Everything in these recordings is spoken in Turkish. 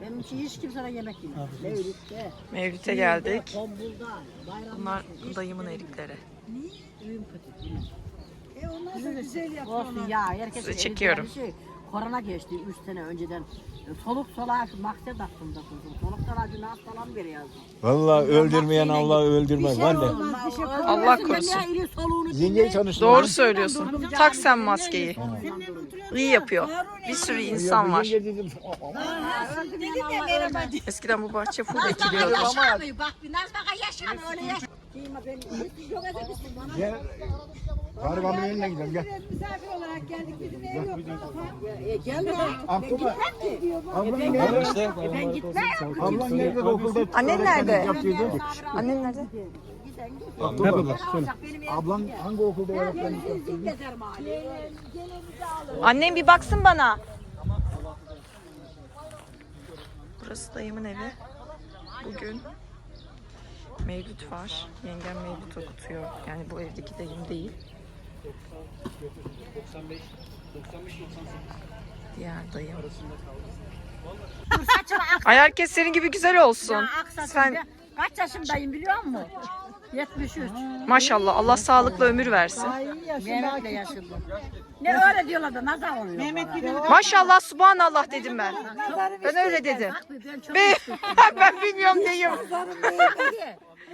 Benim için hiç kimsene yemek yemez. Mevlüt'te. Mevlüt'e geldik. Tombulda. Bayramda. Bunlar dayımın erikleri. Düğün kötü. E onlar da güzel yapıyor. Olsun ya. Herkes Sizi çekiyorum. Bir şey. Korona geçti 3 sene önceden. E, Soluk soluğa şu maksat aklımda kuzum. Soluk soluğa günah falan bir yazdım. Vallahi öldürmeyen Allah öldürmez. Ben de. Olmaz, bir şey Allah korusun. Yengeyi tanıştım. Doğru söylüyorsun. Tak sen maskeyi. İyi yapıyor. Bir sürü insan var. Dedim. Eskiden bu bahçe full ekiliyordu. Gel. Garibanın önüne gidelim gel. Misafir olarak geldik bizim ev yok. E, gelme. Abdullah. Ablan Ben nerede? işte. Ben gitmem. Ablan nerede okulda? Annen nerede? Annen nerede? Abdullah. Ablan hangi okulda öğretmenlik yapıyordu? Annem bir baksın bana. Burası dayımın evi. Bugün Mevlüt var. Yengem Mevlüt okutuyor. Yani bu evdeki dayım değil. Diğer dayım. Ay herkes senin gibi güzel olsun. Sen... Sen Kaç yaşındayım biliyor musun? 73. maşallah Allah sağlıklı ömür versin. Mehmet'le yaşadım. Ne öyle diyorlar da nazar oluyor. Mehmet gibi. Maşallah subhanallah dedim ben. Ben öyle dedim. Ben çok Ben, ben bilmiyorum diyeyim.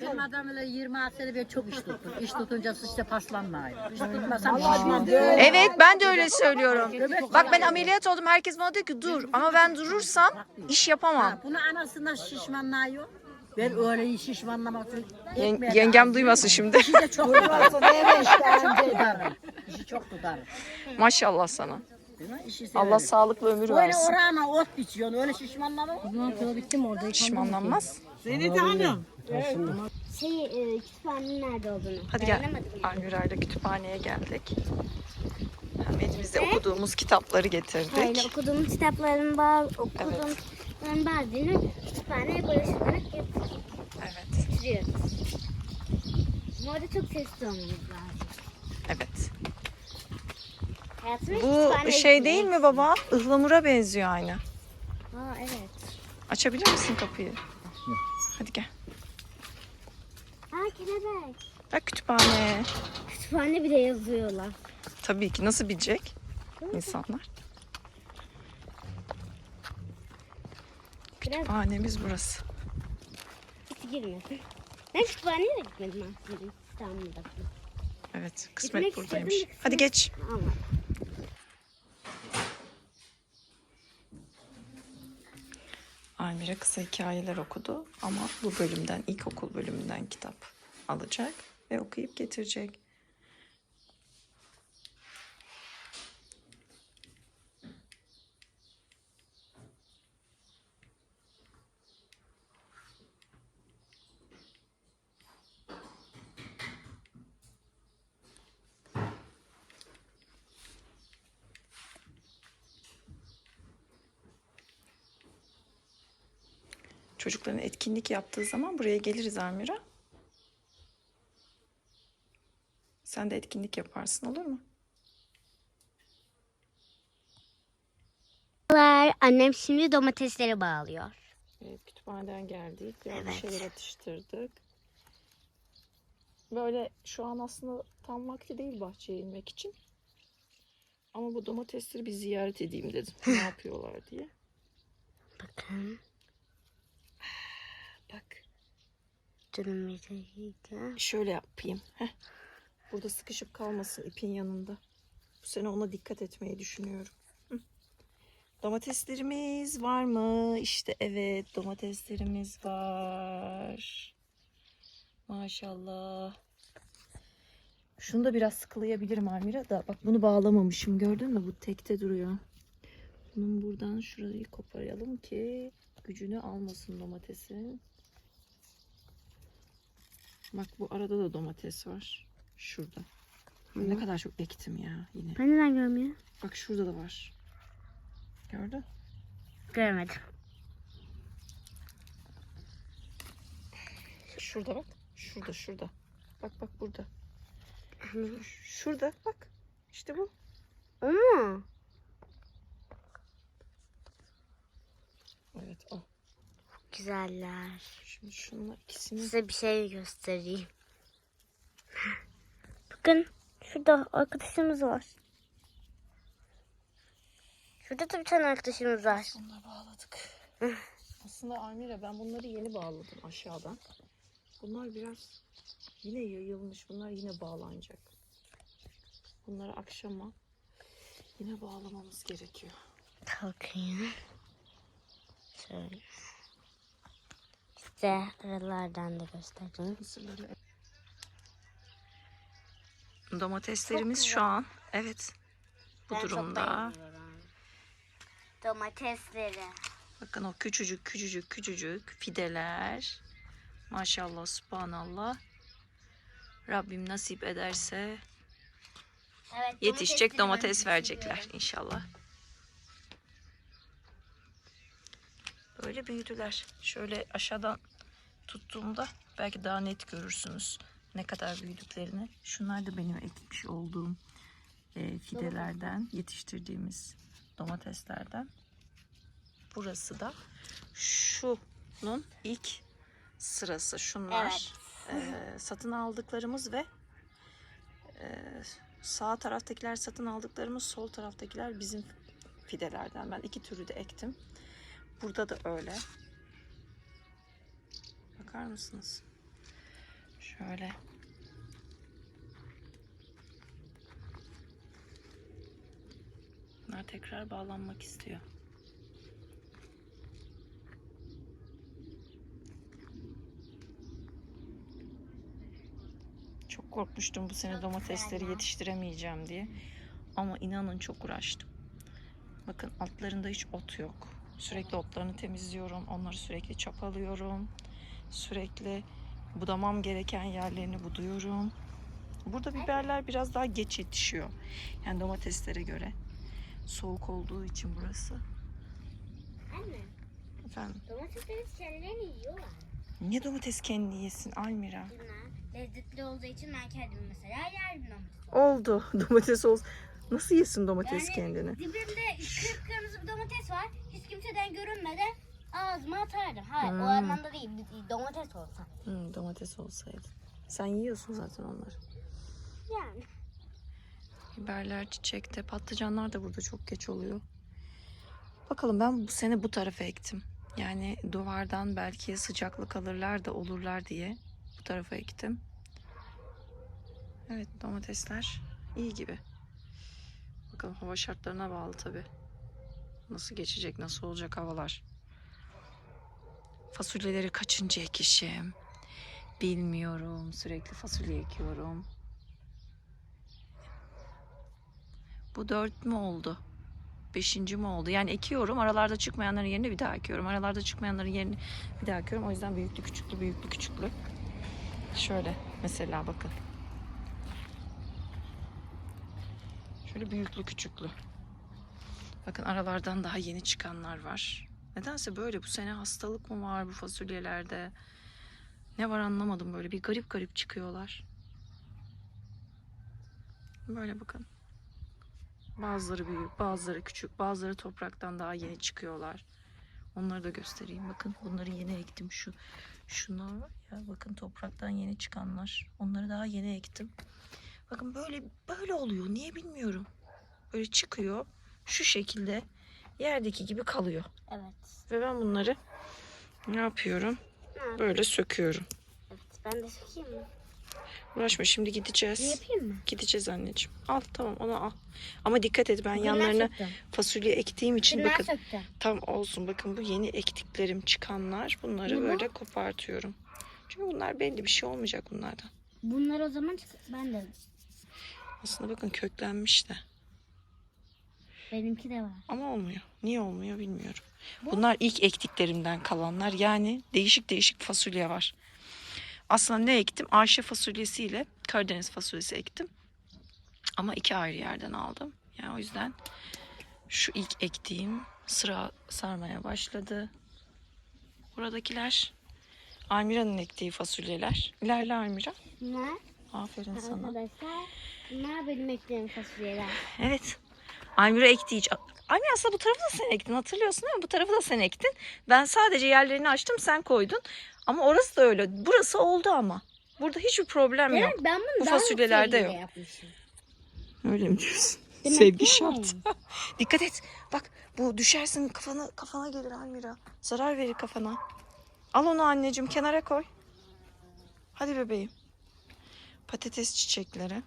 Benim adam öyle 26 sene ben çok iş tuttum. İş tutunca işte paslanmıyor. İş tutmasam pişman değilim. Evet ben de öyle söylüyorum. Bak ben ameliyat oldum herkes bana diyor ki dur ama ben durursam iş yapamam. Bunu anasından şişmanlıyor. Ben öyle şişmanlamak için Yen- ekmeğe yengem duymasın şimdi. İşi de çok tutarım. çok tutarım. İşi çok tutarım. Maşallah sana. Değil mi? İşi Allah sağlıklı ömür Öyle versin. orana ot biçiyorsun. Öyle şişmanlama. Ulan bittim orada. Pişmanlanmaz. Zeynep Hanım. Şey, e, kütüphanenin nerede olduğunu. Hadi gel. Öğrenemedim. Almira ile kütüphaneye geldik. Hem elimizde okuduğumuz kitapları Öyle getirdik. okuduğum kitapların bağ, okuduğum kitapların bazılarını kütüphaneye barıştırarak Evet. Getiriyoruz. Bu arada çok sesli olmamız lazım. Evet. Hayatımda hiç Bu kütüphane şey değil mi baba? Ihlamura benziyor aynı. Aa evet. Açabilir misin kapıyı? Hadi gel. Aa kelebek. Bak kütüphane. Kütüphane bile yazıyorlar. Tabii ki nasıl bilecek insanlar? Kütüphanemiz burası. Hiç girmiyorum. Ben kütüphaneye de gitmedim aslında İstanbul'da. Evet, kısmet Gitmek buradaymış. istedim de Hadi geç. Ama Almira kısa hikayeler okudu ama bu bölümden, ilkokul bölümünden kitap alacak ve okuyup getirecek. Çocukların etkinlik yaptığı zaman buraya geliriz Almira. Sen de etkinlik yaparsın olur mu? Annem şimdi domatesleri bağlıyor. Evet, kütüphaneden geldik. Biraz bir Evet. şeyler atıştırdık. Böyle şu an aslında tam vakti değil bahçeye inmek için. Ama bu domatesleri bir ziyaret edeyim dedim. ne yapıyorlar diye. Bakın. Bak Yeterliydi. şöyle yapayım. Heh. Burada sıkışıp kalmasın ipin yanında. Bu sene ona dikkat etmeyi düşünüyorum. Domateslerimiz var mı? İşte evet domateslerimiz var. Maşallah. Şunu da biraz sıkılayabilirim Almira da. Bak bunu bağlamamışım gördün mü? Bu tekte duruyor. Bunun buradan şurayı koparalım ki gücünü almasın domatesin. Bak bu arada da domates var. Şurada. Ne kadar çok ektim ya yine. Ben neden görmüyorum? Bak şurada da var. Gördün? Görmedim. Şurada bak. Şurada şurada. Bak bak burada. Ş- Şurada bak. İşte bu. O mu? Evet o. Güzeller. Şimdi şunlar ikisini Size bir şey göstereyim. Bakın şurada arkadaşımız var. Şurada da bir tane arkadaşımız var. sonuna bağladık. Aslında Amire ben bunları yeni bağladım aşağıdan. Bunlar biraz yine yayılmış. Bunlar yine bağlanacak. Bunları akşama yine bağlamamız gerekiyor. Kalkayım. Şöyle. Size aralardan da. Mısırları Domateslerimiz şu an evet bu Ben durumda. Domatesleri. Bakın o küçücük küçücük küçücük fideler. Maşallah subhanallah. Rabbim nasip ederse Evet, yetişecek domates verecekler inşallah. Böyle büyüdüler. Şöyle aşağıdan tuttuğumda belki daha net görürsünüz ne kadar büyüdüklerini. Şunlar da benim ekmiş olduğum e, fidelerden yetiştirdiğimiz domateslerden. Burası da şunun ilk sırası. Şunlar e, satın aldıklarımız ve e, sağ taraftakiler satın aldıklarımız, sol taraftakiler bizim fidelerden. Ben iki türü de ektim. Burada da öyle. Bakar mısınız? Şöyle. Bunlar tekrar bağlanmak istiyor. Çok korkmuştum bu sene domatesleri yetiştiremeyeceğim diye. Ama inanın çok uğraştım. Bakın altlarında hiç ot yok. Sürekli otlarını temizliyorum. Onları sürekli çapalıyorum. Sürekli budamam gereken yerlerini buduyorum. Burada biberler biraz daha geç yetişiyor. Yani domateslere göre. Soğuk olduğu için burası. Anne, Efendim. domatesleri kendilerini yiyorlar. Niye domates kendini yesin Almira? Lezzetli olduğu için ben kendim mesela yerdim domates. Oldu. Domates olsun. Nasıl yesin domates Yani kendini? Dibimde kıpkırmızı bir domates var. Kimseden görünmeden ağzıma atardım. Hayır Hmm. o anlamda değil. bir Domates olsa. Hmm, domates olsaydı. Sen yiyorsun zaten onları. Yani. Biberler çiçekte, patlıcanlar da burada çok geç oluyor. Bakalım ben bu sene bu tarafa ektim. Yani duvardan belki sıcaklık alırlar da olurlar diye bu tarafa ektim. Evet domatesler iyi gibi. Bakalım hava şartlarına bağlı tabi. Nasıl geçecek, nasıl olacak havalar. Fasulyeleri kaçıncı ekişim? Bilmiyorum. Sürekli fasulye ekiyorum. Bu dört mü oldu? Beşinci mi oldu? Yani ekiyorum. Aralarda çıkmayanların yerine bir daha ekiyorum. Aralarda çıkmayanların yerine bir daha ekiyorum. O yüzden büyüklü küçüklü büyüklü küçüklü. Şöyle mesela bakın. Şöyle büyüklü küçüklü. Bakın aralardan daha yeni çıkanlar var. Nedense böyle bu sene hastalık mı var bu fasulyelerde? Ne var anlamadım böyle bir garip garip çıkıyorlar. Böyle bakın. Bazıları büyük, bazıları küçük, bazıları topraktan daha yeni çıkıyorlar. Onları da göstereyim. Bakın bunları yeni ektim. Şu şunlar var ya bakın topraktan yeni çıkanlar. Onları daha yeni ektim. Bakın böyle böyle oluyor. Niye bilmiyorum. Böyle çıkıyor. Şu şekilde yerdeki gibi kalıyor. Evet. Ve ben bunları ne yapıyorum? Ha, Böyle söküyorum. evet. Ben de sökeyim mi? Uğraşma şimdi Ne gideceğiz. yapayım mı? Gideceğiz anneciğim. Al tamam onu al. Ama dikkat et ben Bugün yanlarına söktüm. fasulye ektiğim için Bugün bakın. söktüm. Tam olsun bakın bu yeni ektiklerim çıkanlar. Bunları Bunu? böyle kopartıyorum. Çünkü bunlar belli bir şey olmayacak bunlardan. Bunlar o zaman ben de. Aslında bakın köklenmiş de. Benimki de var. Ama olmuyor. Niye olmuyor bilmiyorum. Bunlar ilk ektiklerimden kalanlar. Yani değişik değişik fasulye var. Aslında ne ektim? Ayşe fasulyesiyle Karadeniz fasulyesi ektim. Ama iki ayrı yerden aldım. Yani o yüzden şu ilk ektiğim sıra sarmaya başladı. Buradakiler Almira'nın ektiği fasulyeler. İlerle Almira. Bunlar Aferin sana. arkadaşlar. Bunlar benim eklerim fasulyeler. Evet. Almira ekti hiç. Almira aslında bu tarafı da sen ektin hatırlıyorsun değil mi? Bu tarafı da sen ektin. Ben sadece yerlerini açtım sen koydun. Ama orası da öyle. Burası oldu ama. Burada hiçbir problem yok. Evet, ben bunu Bu fasulyelerde yok. yapmışım. Öyle mi diyorsun? Demek Sevgi şart. Dikkat et. Bak bu düşersin kafana kafana gelir Almira. Zarar verir kafana. Al onu anneciğim kenara koy. Hadi bebeğim. Patates çiçekleri.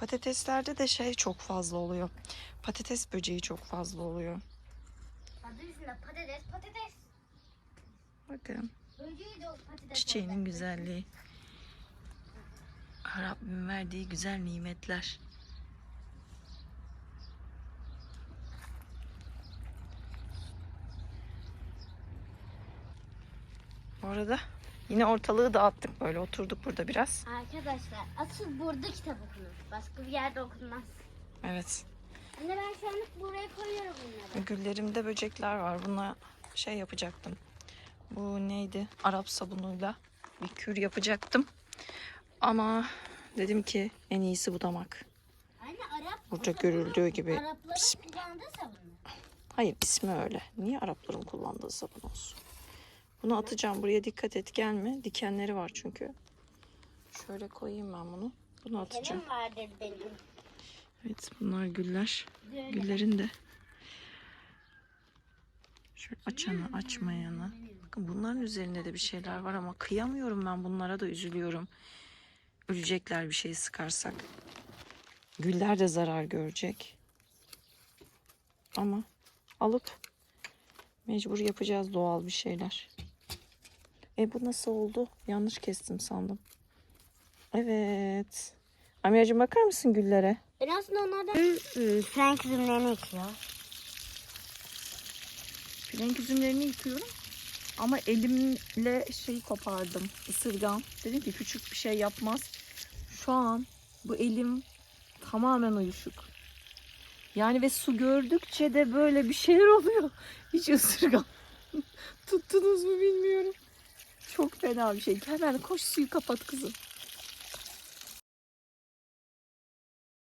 Patateslerde de şey çok fazla oluyor. Patates böceği çok fazla oluyor. Adı üstünde patates patates. Bakın Böceği de o patates. çiçeğinin güzelliği. Rabbim verdiği güzel nimetler. Bu arada yine ortalığı dağıttık böyle oturduk burada biraz. Arkadaşlar asıl burada kitap okunur. Başka bir yerde okunmaz. Evet. Anne ben şu anlık buraya koyuyorum bunları. Güllerimde böcekler var. Buna şey yapacaktım. Bu neydi? Arap sabunuyla bir kür yapacaktım. Ama dedim ki en iyisi budamak. Anne Arap. Burada görüldüğü gibi. Arapların kullandığı sabun. Hayır ismi öyle. Niye Arapların kullandığı sabun olsun? Bunu atacağım. Buraya dikkat et gelme. Dikenleri var çünkü. Şöyle koyayım ben bunu. Bunu atacağım. Benim. Evet bunlar güller. Böyle. Güllerin de şöyle açanı açmayanı. Bakın bunların üzerinde de bir şeyler var ama kıyamıyorum ben bunlara da üzülüyorum. Ölecekler bir şey sıkarsak. Güller de zarar görecek. Ama alıp mecbur yapacağız doğal bir şeyler. E bu nasıl oldu? Yanlış kestim sandım. Evet. Amiracığım bakar mısın güllere? Ben aslında onlardan Frank üzümlerini ekiyor. Frenk üzümlerini yıkıyorum. Ama elimle şeyi kopardım. Isırgan. Dedim ki küçük bir şey yapmaz. Şu an bu elim tamamen uyuşuk. Yani ve su gördükçe de böyle bir şeyler oluyor. Hiç ısırgan. Tuttunuz mu bilmiyorum. Çok fena bir şey. Hemen koş suyu kapat kızım.